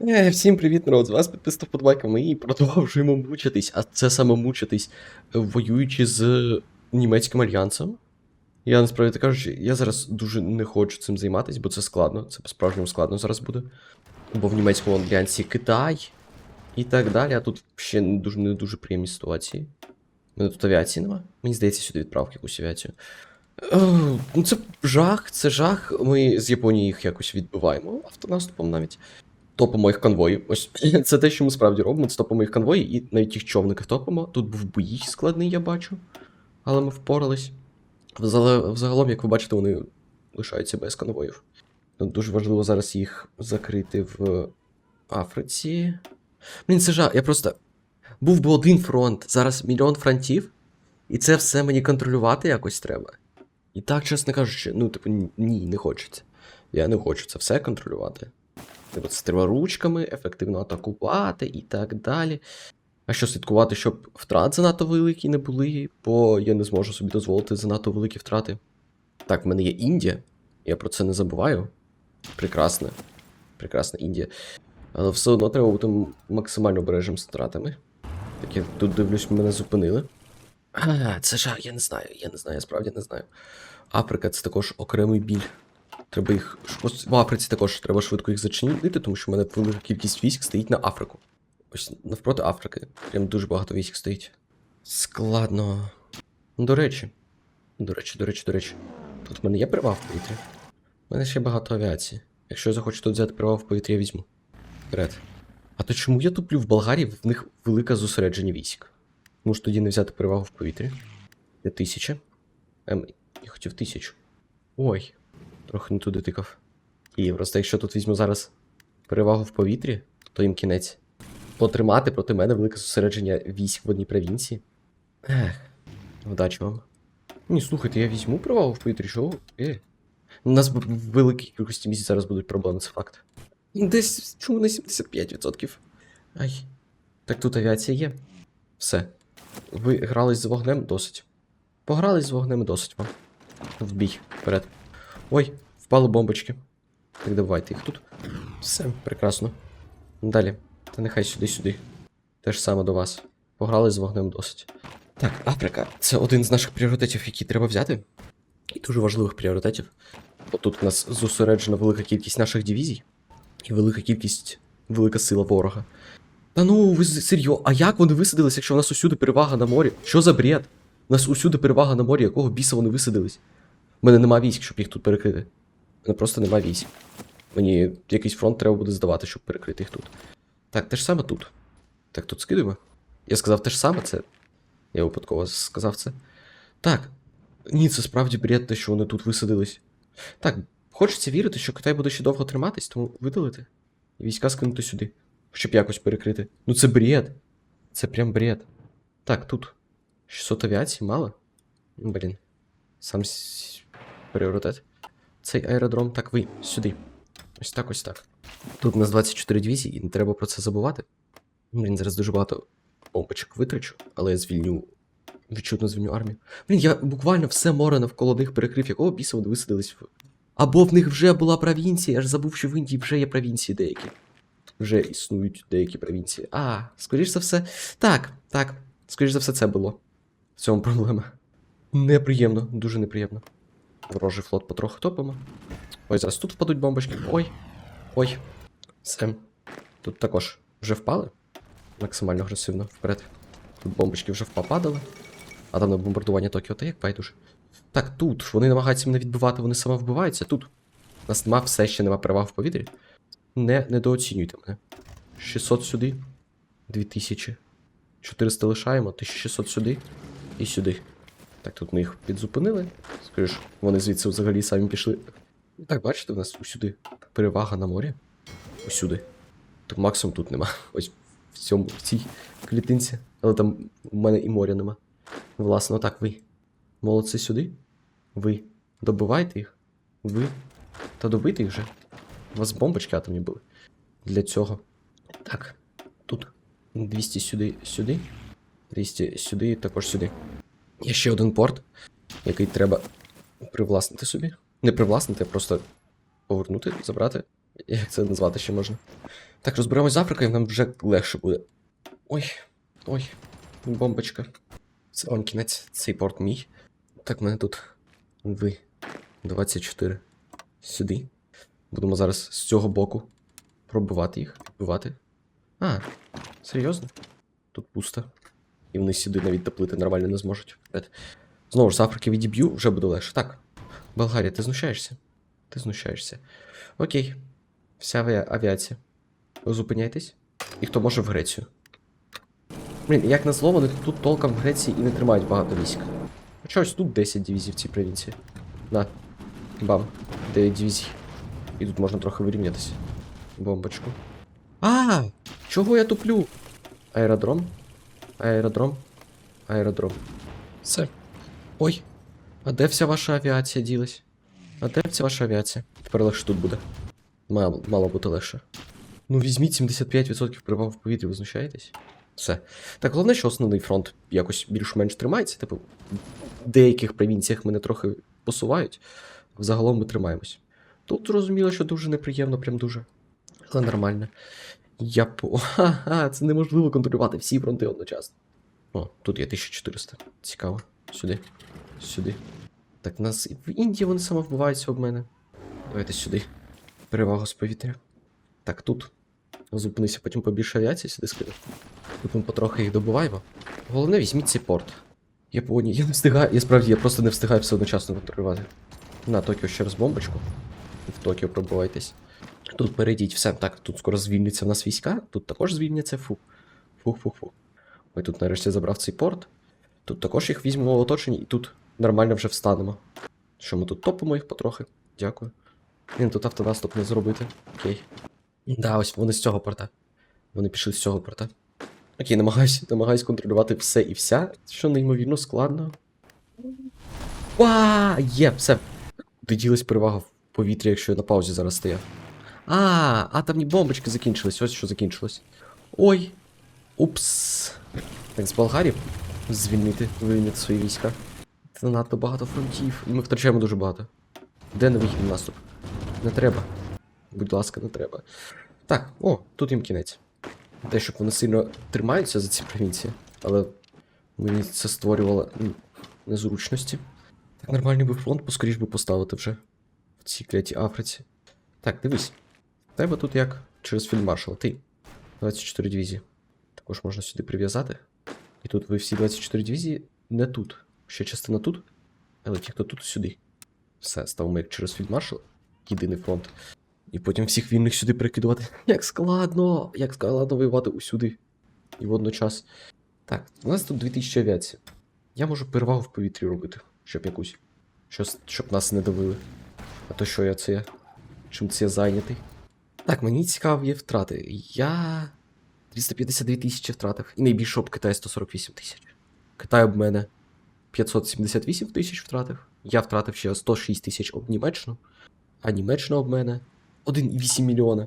Е, всім привіт, народ! З вас підписано вподобайка. Ми продовжуємо мучитись, а це саме мучитись, воюючи з німецьким альянсом. Я насправді кажучи, я зараз дуже не хочу цим займатися, бо це складно, це по-справжньому складно зараз буде. Бо в німецькому альянсі Китай і так далі, а тут ще не дуже, не дуже приємні ситуації. Мене тут авіації нема. Мені здається, сюди відправки якусь авіацію. Е, ну це жах, це жах. Ми з Японії їх якось відбиваємо автонаступом навіть топимо їх конвої. Ось це те, що ми справді робимо. Це топимо їх конвої, і навіть їх човників топимо. Тут був бій складний, я бачу. Але ми впорались. Взагалом, як ви бачите, вони лишаються без конвоїв. Дуже важливо зараз їх закрити в Африці. Блін, це жах. Я просто. Був би один фронт, зараз мільйон фронтів, і це все мені контролювати якось треба. І так, чесно кажучи, ну, типу, ні, не хочеться. Я не хочу це все контролювати. Типу, це треба ручками ефективно атакувати і так далі. А що слідкувати, щоб втрат занадто великі не були, бо я не зможу собі дозволити занадто великі втрати. Так, в мене є Індія, я про це не забуваю. Прекрасна. Прекрасна Індія. Але все одно треба бути максимально обережним з втратами. Так я тут дивлюсь, мене зупинили. А, це жах, я не знаю, я не знаю, я справді не знаю. Африка це також окремий біль. Треба їх. В Африці також треба швидко їх зачинити, тому що в мене велика кількість військ стоїть на Африку. Ось навпроти Африки. Прям дуже багато військ стоїть. Складно. Ну, До речі. До речі, до речі, до речі. Тут в мене є перевага в повітрі. У мене ще багато авіації. Якщо я захочу тут взяти перевагу в повітрі, я візьму. Вперед. А то чому я туплю в Болгарії, в них велике зосередження військ? Може тоді не взяти перевагу в повітрі? Я тисяча. Ем, я хотів тисячу. Ой, трохи не туди тикав. І просто якщо тут візьму зараз перевагу в повітрі, то їм кінець. Потримати проти мене велике зосередження військ в одній провінції. Ех, вдачі вам. Ні, слухайте, я візьму перевагу в повітрі, що? Е. У нас в великій кількості місць зараз будуть проблеми, це факт. Десь чому на 75%. Ай. Так тут авіація є. Все. Ви грались з вогнем досить. Погрались з вогнем досить вам. В бій, вперед. Ой, впали бомбочки. Так давайте їх тут. Все, прекрасно. Далі. Та нехай сюди-сюди. Те ж саме до вас. Пограли з вогнем досить. Так, Африка. Це один з наших пріоритетів, які треба взяти. І дуже важливих пріоритетів. Бо тут у нас зосереджена велика кількість наших дивізій. І велика кількість, велика сила ворога. Та ну, ви серйозно, а як вони висадились, якщо у нас усюди перевага на морі? Що за бред? У нас усюди перевага на морі, якого біса вони висадились? У мене нема військ, щоб їх тут перекрити. У мене просто нема військ. Мені якийсь фронт треба буде здавати, щоб перекрити їх тут. Так, те ж саме тут. Так, тут скидуємо. Я сказав те ж саме, це. Я випадково сказав це. Так. Ні, це справді бред, те, що вони тут висадились. Так, хочеться вірити, що Китай буде ще довго триматись, тому видалити. І війська скинути сюди. Щоб якось перекрити. Ну це бред. Це прям бред. Так, тут. 600 авіації мало? Блін. Сам пріоритет. Цей аеродром, так ви, сюди. Ось так, ось так. Тут у нас 24 дивізії, і не треба про це забувати. Блін, зараз дуже багато бомбочок витрачу, але я звільню. Відчутно звільню армію. Блін, я буквально все море навколо них перекрив, якого біса вони висадились. Або в них вже була провінція, я ж забув, що в Індії вже є провінції деякі. Вже існують деякі провінції. А, скоріш за все. Так, так. Скоріш за все, це було. В цьому проблема. Неприємно, дуже неприємно. Ворожий флот потроху топимо. Ой, зараз тут впадуть бомбочки. Ой. Ой. Все. Тут також вже впали. Максимально агресивно вперед. Тут бомбочки вже попадали. А там на бомбардування Токіо, та як байдуже. Так, тут. Вони намагаються мене відбивати, вони саме вбиваються. Тут. У нас нема все ще нема переваг в повітрі. Не недооцінюйте мене. 600 сюди. 2000. 400 лишаємо, 1600 сюди і сюди. Так, тут ми їх підзупинили. Скажеш, вони звідси взагалі самі пішли. І Так, бачите, у нас усюди перевага на морі. Усюди. Так максимум тут нема. Ось в цьому, в цій клітинці. Але там у мене і моря нема. Власне, отак ви. Молодці сюди. Ви. Добивайте їх. Ви. Та добити їх вже. У вас бомбочки атомні були. Для цього. Так. Тут. 200 сюди, сюди. 200 сюди, також сюди. Є ще один порт, який треба привласнити собі. Не привласнити, а просто повернути, забрати. Як це назвати ще можна? Так, розберемось з Африкою, нам вже легше буде. Ой, ой, бомбочка. Це он кінець, цей порт мій. Так, в мене тут ви 24. Сюди. Будемо зараз з цього боку пробивати їх, відбивати. А, серйозно? Тут пусто. І вони сюди навіть доплити нормально не зможуть. Знову ж з Африки відіб'ю, вже буде легше. Так. Болгарія, ти знущаєшся? Ти знущаєшся. Окей. Вся авіа- авіація. Зупиняйтесь. І хто може в Грецію. Блін, як назло, вони тут толком в Греції і не тримають багато військ. Хоча ось тут 10 дивізій в цій провінції. На. Бам. 9 дивізій. І тут можна трохи вирівнятися. Бомбочку. А! Чого я туплю? Аеродром? Аеродром? Аеродром. Все. Ой. А де вся ваша авіація ділась? А де вся ваша авіація? Тепер легше тут буде. Мало, мало бути легше. Ну візьміть 75% переваг в повітрі, ви знущаєтесь? Все. Так, головне, що основний фронт якось більш-менш тримається. Типу, в деяких провінціях мене трохи посувають. Взагалом ми тримаємось. Тут зрозуміло, що дуже неприємно, прям дуже. Але нормально. Я по. Ха-ха, це неможливо контролювати всі фронти одночасно. О, тут є 1400. Цікаво. Сюди. Сюди. Так, нас в Індії вони самовбиваються об мене. Давайте сюди. Перевагу з повітря. Так, тут. Зупинися, потім побільше авіації сюди скину. Тут ми потрохи їх добуваємо. Головне, візьміть цей порт. Я Японія, я не встигаю, я справді, я просто не встигаю все одночасно контролювати. На Токіо ще раз бомбочку. В Токіо пробувайтесь. Тут перейдіть все. Так, тут скоро звільняться в нас війська, тут також звільняться. Фу. Фух-фух-фух. Ой, тут нарешті забрав цей порт. Тут також їх візьмемо в оточенні і тут нормально вже встанемо. Що ми тут топимо їх потрохи? Дякую. Він тут автонаступ не зробити. Окей. Да, ось вони з цього порта. Вони пішли з цього порта. Окей, намагаюсь, намагаюсь контролювати все і вся, що неймовірно складно. Ва! Є, все. Де ділась перевага в повітрі, якщо я на паузі зараз стояв. А, атомні бомбочки закінчились, ось що закінчилось. Ой. Упс. Так, з Болгарії звільнити, вивільнити свої війська. Це надто багато фронтів. Ми втрачаємо дуже багато. Де на невигідний наступ? Не треба. Будь ласка, не треба. Так, о, тут їм кінець. Те, щоб вони сильно тримаються за ці провінції, але мені це створювало незручності. Так, нормальний би фронт, поскоріш би поставити вже в цій клятій Африці. Так, дивись. Тебе тут як через фільмаршала. Ти. 24 дивізії. Також можна сюди прив'язати. І тут ви всі 24 дивізії не тут. Ще частина тут. Але ті, хто тут, сюди. Все, ставимо як через фільдмаршал. Єдиний фронт. І потім всіх вільних сюди перекидувати. Як складно! Як складно воювати усюди. І водночас. Так, у нас тут 2000 авіації. Я можу перевагу в повітрі робити, щоб якусь. Щось, щоб нас не давили. А то що я це? Чим це я зайнятий? Так, мені цікаві втрати. Я 252 тисячі втратив. І найбільше об Китай 148 тисяч. Китай об мене 578 тисяч втратив. Я втратив ще 106 тисяч об Німеччину. А Німеччина об мене 1,8 мільйона.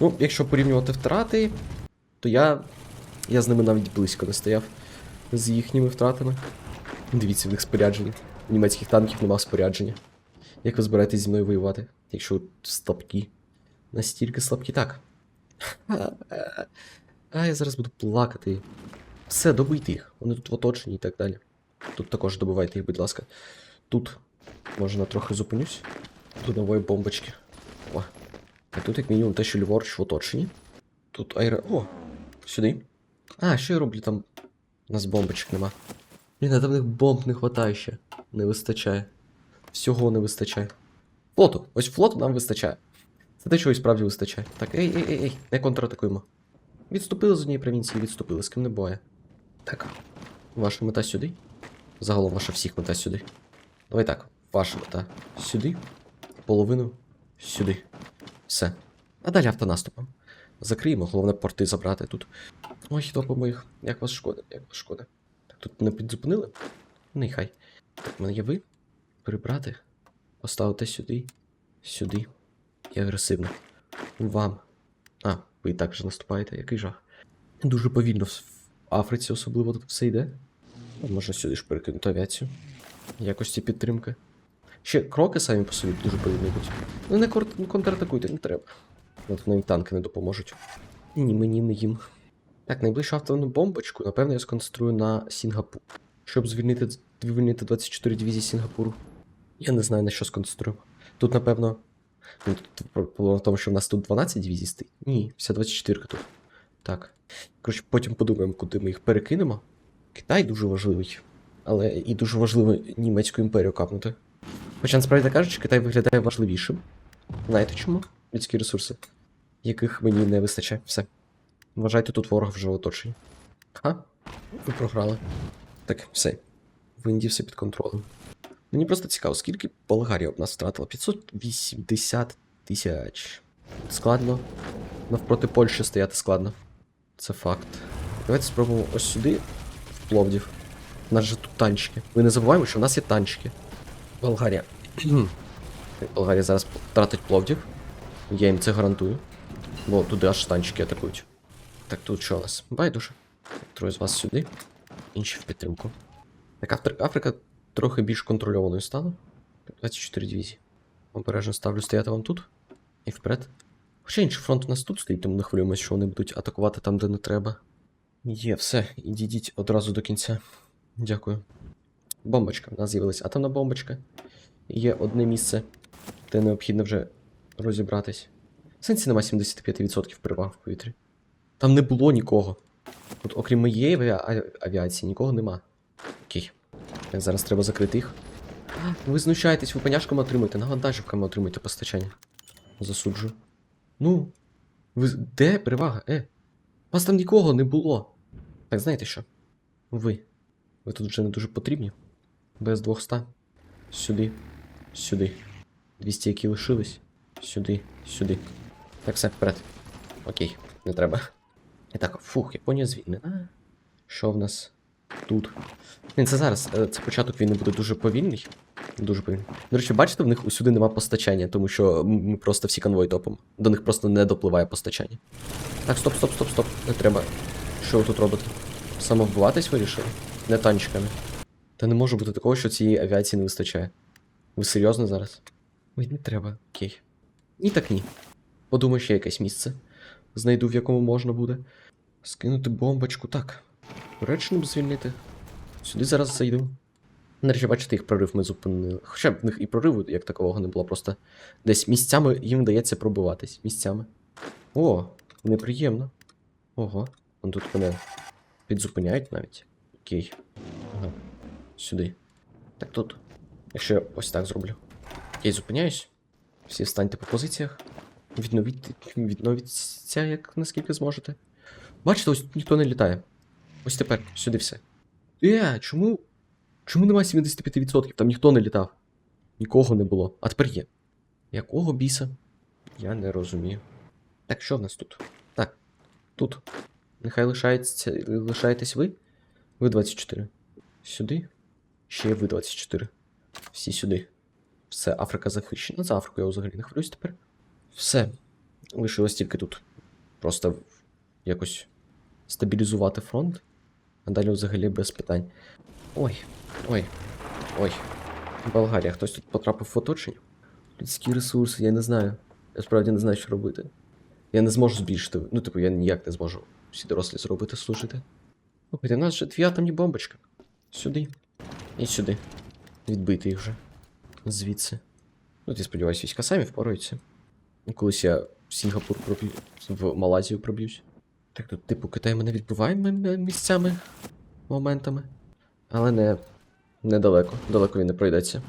Ну, якщо порівнювати втрати, то я. Я з ними навіть близько не стояв з їхніми втратами. Дивіться, в них спорядження. У німецьких танків нема спорядження. Як ви збираєтесь зі мною воювати, якщо слабкі? Настільки слабкі, так. А я зараз буду плакати. Все, добийте їх. Вони тут в оточенні і так далі. Тут також добивайте їх, будь ласка. Тут можна трохи зупинюсь. Тут нової бомбочки. О. А тут, як мінімум, те, що ліворуч в оточенні. Тут аеро. О! Сюди. А, що я роблю там? У нас бомбочок нема. Блін, а там них бомб не хватає ще. Не вистачає. Всього не вистачає. Флоту. Ось флоту нам вистачає. Це те, чого і справді вистачає. Так, ей, ей, ей, ей, не контратакуємо. Відступили з однієї провінції, відступили, з ким не буває. Так. Ваша мета сюди. Загалом ваша всіх мета сюди. Давай так. Ваша мета сюди. Половину сюди. Все. А далі автонаступом. Закриємо, головне порти забрати тут. Ой, топимо їх. Як вас шкода, як вас шкода. Так, тут не підзупинили? Ну і хай. Так, в мене є ви. Прибрати. Поставити сюди. Сюди. І агресивно. Вам. А, ви і так вже наступаєте, який жах. Дуже повільно в Африці особливо тут все йде. Можна сюди ж перекинути авіацію. Якості підтримки. Ще кроки самі по собі дуже повільно йдуть. Ну не контратакуйте, не треба. От навіть танки не допоможуть. Ні, мені не їм. Так, найближчу атомну бомбочку, напевно, я сконцентрую на Сінгапур. Щоб звільнити, звільнити 24 дивізії Сінгапуру. Я не знаю, на що сконцентрую. Тут, напевно. Ну, проблема в тому, що в нас тут 12 дивізій стоїть. Ні, вся 24 тут. Так. Коротше, потім подумаємо, куди ми їх перекинемо. Китай дуже важливий. Але і дуже важливо німецьку імперію капнути. Хоча насправді кажучи, Китай виглядає важливішим. Знаєте чому? Людські ресурси, яких мені не вистачає. Все. Вважайте, тут ворог вже оточений. Ха? Ви програли. Так, все. В Індії все під контролем. Мені просто цікаво, скільки Болгарія об нас втратила? 580 тисяч. Складно. Навпроти Польщі стояти складно. Це факт. Давайте спробуємо ось сюди, в Пловдів. У нас же тут танчики. Ми не забуваємо, що в нас є танчики. Болгарія. Болгарія зараз втратить Пловдів. Я їм це гарантую. Бо туди аж танчики атакують. Так, тут що у нас? Байдуже. Троє з вас сюди. Інші в підтримку. Так, Африка, Африка трохи більш контрольованою стала. 24 дивізії. Обережно ставлю стояти вам тут. І вперед. Хоча інший фронт у нас тут стоїть, тому не хвилюємось, що вони будуть атакувати там, де не треба. Є, все, ідіть одразу до кінця. Дякую. Бомбочка. У нас з'явилася атомна бомбочка. Є одне місце, де необхідно вже розібратись. В сенсі нема 75% переваг в повітрі. Там не було нікого. От окрім моєї авіа- авіації, нікого нема. Так, зараз треба закрити їх. Ви знущаєтесь, ви поняшками отримуєте, навантажівками отримуєте постачання. Засуджую. Ну. Ви... Де перевага? Е? Вас там нікого не було. Так, знаєте що? Ви. Ви тут вже не дуже потрібні. Без 200. Сюди. Сюди. 200, які лишились. Сюди, сюди. Так, все, вперед. Окей, не треба. І так, фух, Японія звільнена. Що в нас тут? Ні, це зараз. е, Це початок війни буде дуже повільний. Дуже повільний. До речі, бачите, в них усюди нема постачання, тому що ми просто всі конвої топимо. До них просто не допливає постачання. Так, стоп, стоп, стоп, стоп. Не треба. Що ви тут робите? Самовбиватись вирішили? Не танчиками. Та не може бути такого, що цієї авіації не вистачає. Ви серйозно зараз? Ой, не треба, окей. Ні, так ні. Подумаю, ще якесь місце. Знайду, в якому можна буде. Скинути бомбочку. Так. Туреччину б звільнити. Сюди зараз зайду. Речі, бачите, їх прорив ми зупинили. Хоча б в них і прориву як такового не було, просто десь місцями їм вдається пробиватись. Місцями. О, неприємно. Ого. Вон тут мене підзупиняють навіть. Окей. Ага. Сюди. Так тут. Якщо я ось так зроблю. Окей, зупиняюсь. Всі встаньте по позиціях. Відновіть, відновіться, як наскільки зможете. Бачите, ось ніхто не літає. Ось тепер, сюди все. Е, чому? Чому немає 75%? Там ніхто не літав. Нікого не було. А тепер є. Якого біса? Я не розумію. Так, що в нас тут? Так, тут. Нехай лишається, лишаєтесь ви. Ви 24. Сюди. Ще ви 24. Всі сюди. Все, Африка захищена. За Африку я взагалі не хвилююсь тепер. Все. Лишилось тільки тут. Просто якось стабілізувати фронт. А далі взагалі без питань. Ой, ой, ой. Болгарія, хтось тут потрапив в оточення? Людські ресурси, я не знаю. Я справді не знаю, що робити. Я не зможу збільшити. Ну, типу, я ніяк не зможу всі дорослі зробити служити. Слухайте, у нас же дві атомні бомбочки. Сюди. І сюди. Відбити їх вже. Звідси. Ну, я сподіваюся, війська самі впораються. Колись я в Сінгапур проб'ю, в Малайзію проб'юсь. Так тут, типу, Китай мене м- місцями, моментами. Але не недалеко. Далеко він не пройдеться.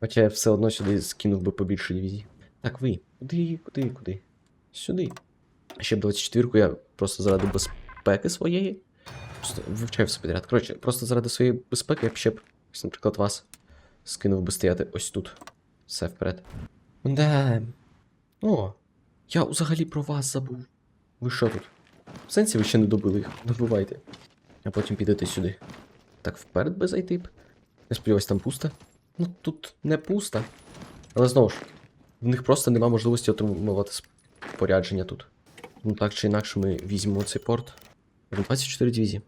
Хоча я все одно сюди скинув би побільше дивізій. Так, ви. Куди, куди, куди? Сюди. Ще б 24-ку я просто заради безпеки своєї. Просто вивчаю все підряд. Коротше, просто заради своєї безпеки я б ще б, наприклад, вас скинув би стояти ось тут. Все вперед. Да. О, я взагалі про вас забув. Ви що тут? В сенсі ви ще не добили їх. Добивайте. А потім підете сюди. Так, вперед би зайти б. Я сподіваюсь, там пусто. Ну, тут не пусто. Але знову ж, в них просто нема можливості отримувати спорядження тут. Ну так чи інакше ми візьмемо цей порт. 24 дивізії.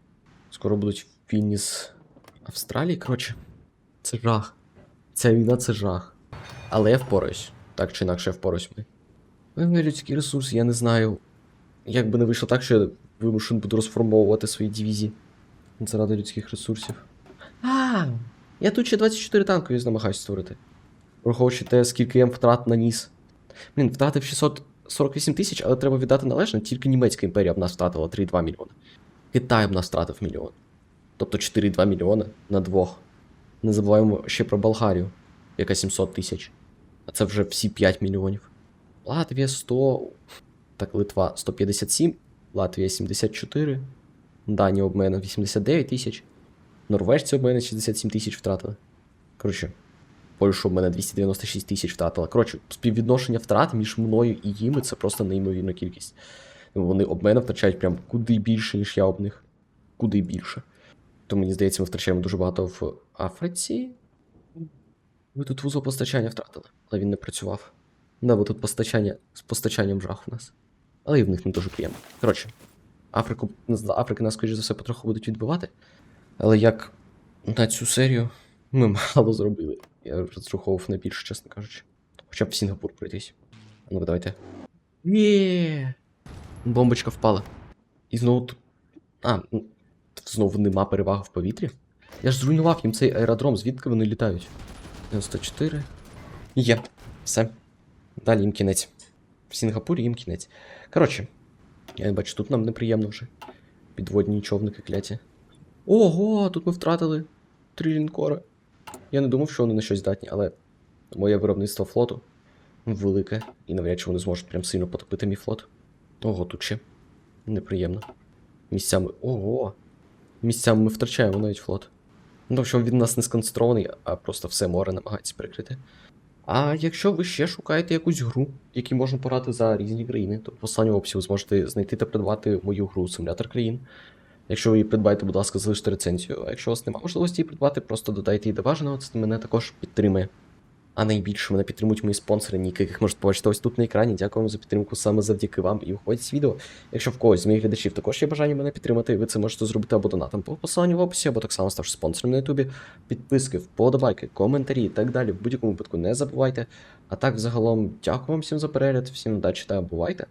Скоро будуть війні з Австралії. Коротше, це жах. Ця війна це жах. Але я впораюсь. Так чи інакше я впораюсь ми. Ой, людські ресурси, я не знаю. Як би не вийшло так, що я вимушений буду розформовувати свої дивізії заради людських ресурсів. А, я тут ще 24 танкові намагаюся створити. Враховуючи те, скільки я втрат наніс. Блін, втратив 648 тисяч, але треба віддати належне, тільки німецька імперія б нас втратила 3,2 мільйони. Китай б нас втратив мільйон. Тобто 4,2 мільйони на двох. Не забуваємо ще про Болгарію, яка 700 тисяч. А це вже всі 5 мільйонів. Латвія 100. Так, Литва 157, Латвія 74, Данія об мене 89 тисяч, Норвежці об мене 67 тисяч втратили. Коротше, Польща об мене 296 тисяч втратила. Коротше, співвідношення втрат між мною і їми це просто неймовірна кількість. Вони об мене втрачають прям куди більше, ніж я об них. Куди більше. То мені здається, ми втрачаємо дуже багато в Африці. Ви тут вузол постачання втратили, але він не працював. Да, бо тут постачання з постачанням жах у нас. Але і в них не дуже приємно. Коротше, Африку, Африки нас, скоріш за все, потроху будуть відбивати. Але як на цю серію ми мало зробили. Я розраховував на більше, чесно кажучи. Хоча б в Сінгапур пройтись. Ну, давайте. Ні. Бомбочка впала. І знову тут. А, ну, знову нема переваги в повітрі. Я ж зруйнував їм цей аеродром, звідки вони літають? 94. Є. Все. Далі їм кінець. В Сінгапурі їм кінець. Коротше, я бачу, тут нам неприємно вже. Підводні човники кляті. Ого, тут ми втратили три лінкори. Я не думав, що вони на щось здатні, але моє виробництво флоту велике, і навряд чи вони зможуть прям сильно потопити мій флот. Ого, тут ще. Неприємно. Місцями. Ого! Місцями ми втрачаємо навіть флот. Ну, в общем, він нас не сконцентрований, а просто все море намагається перекрити. А якщо ви ще шукаєте якусь гру, які можна порати за різні країни, то в останньому описі ви зможете знайти та придбати мою гру Симулятор країн. Якщо ви її придбаєте, будь ласка, залиште рецензію. А якщо у вас немає можливості її придбати, просто додайте її до бажаного, це мене також підтримує. А найбільше мене підтримують мої спонсори, ніки, яких можете побачити ось тут на екрані. Дякую вам за підтримку саме завдяки вам і виходить з відео. Якщо в когось з моїх глядачів також є бажання мене підтримати, ви це можете зробити або донатом по посиланню в описі, або так само ставши спонсором на ютубі. Підписки, вподобайки, коментарі і так далі. В будь-якому випадку не забувайте. А так, загалом, дякую вам всім за перегляд, всім удачі та бувайте!